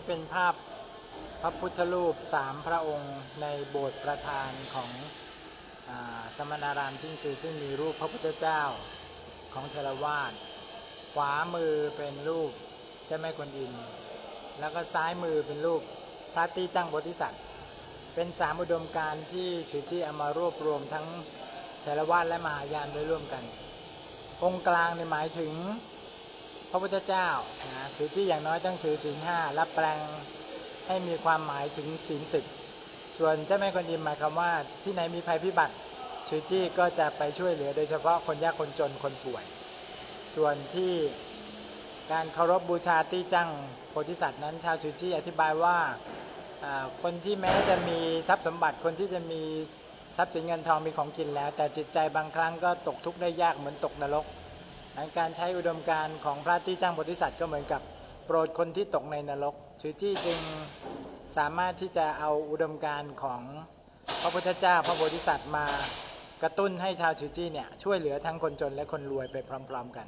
นี้เป็นภาพพระพุทธรูปสามพระองค์ในโบสถ์ประธานของอสมณารามทิ้งคือซึ่งมีรูปพระพุทธเจ้าของเทรวาสขวามือเป็นรูปเจ้าแม่กวนอิมแล้วก็ซ้ายมือเป็นรูปพระตีจังโพธิสัตว์เป็นสามอุดมการที่ชุที่เอามารวบรวมทั้งเทรวาสและมหายานไว้ร่วมกัน องค์กลางในหมายถึง พระพุทธเจ้านะถือที่อย่างน้อยต้องถือศีลห้าและแปลงให้มีความหมายถึงศีลสิบส่วนเจ้าแม่กวนอิมหมายความว่าที่ไหนมีภัยพิบัติชูจี้ก็จะไปช่วยเหลือโดยเฉพาะคนยากคนจนคนป่วย ส่วนที่การเคารพบูชาตี้จังโพธิสัตว์นั้นชาวชูจี้อธิบายว่าคนที่แม้จะมีทรัพย์สมบัติคนที่จะมีทรัพย์สินเงินทองมีของกินแล้ว แต่จิตใจบางครั้งก็ตกทุกข์ได้ยากเหมือนตกนรก การใช้อุดมการณ์ของพระที่จ้างบริษัทก็เหมือนกับโปรดคนที่ตกในนรกชือจี้จึงสามารถที่จะเอาอุดมการณ์ของพระพุทธเจ้าพระโพธิสัตว์มากระตุ้นให้ชาวชือจี้เนี่ยช่วยเหลือทั้งคนจนและคนรวยไปพร้อม ๆ กัน